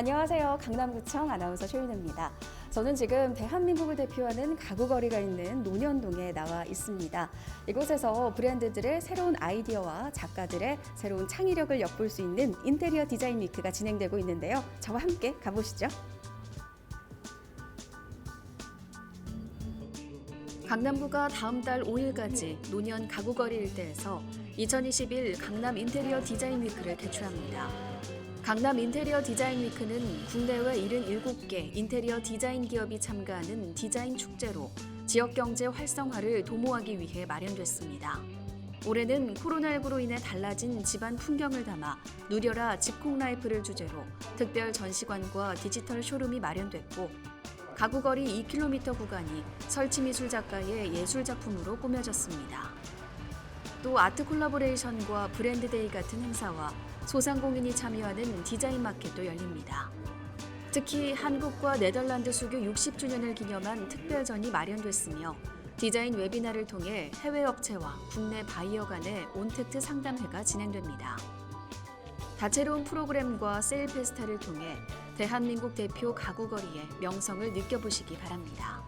안녕하세요. 강남구청 아나운서 최윤입니다. 저는 지금 대한민국을 대표하는 가구거리가 있는 논현동에 나와 있습니다. 이곳에서 브랜드들의 새로운 아이디어와 작가들의 새로운 창의력을 엿볼 수 있는 인테리어 디자인 위크가 진행되고 있는데요. 저와 함께 가보시죠. 강남구가 다음 달 5일까지 논현 가구거리 일대에서 2021 강남 인테리어 디자인 위크를 개최합니다. 강남 인테리어 디자인 위크는 국내외 77개 인테리어 디자인 기업이 참가하는 디자인 축제로 지역 경제 활성화를 도모하기 위해 마련됐습니다. 올해는 코로나19로 인해 달라진 집안 풍경을 담아 누려라 집콕 라이프를 주제로 특별 전시관과 디지털 쇼룸이 마련됐고 가구거리 2km 구간이 설치미술 작가의 예술 작품으로 꾸며졌습니다. 또 아트 콜라보레이션과 브랜드데이 같은 행사와 소상공인이 참여하는 디자인 마켓도 열립니다. 특히 한국과 네덜란드 수교 60주년을 기념한 특별전이 마련됐으며 디자인 웨비나를 통해 해외 업체와 국내 바이어 간의 온택트 상담회가 진행됩니다. 다채로운 프로그램과 세일 페스타를 통해 대한민국 대표 가구거리의 명성을 느껴보시기 바랍니다.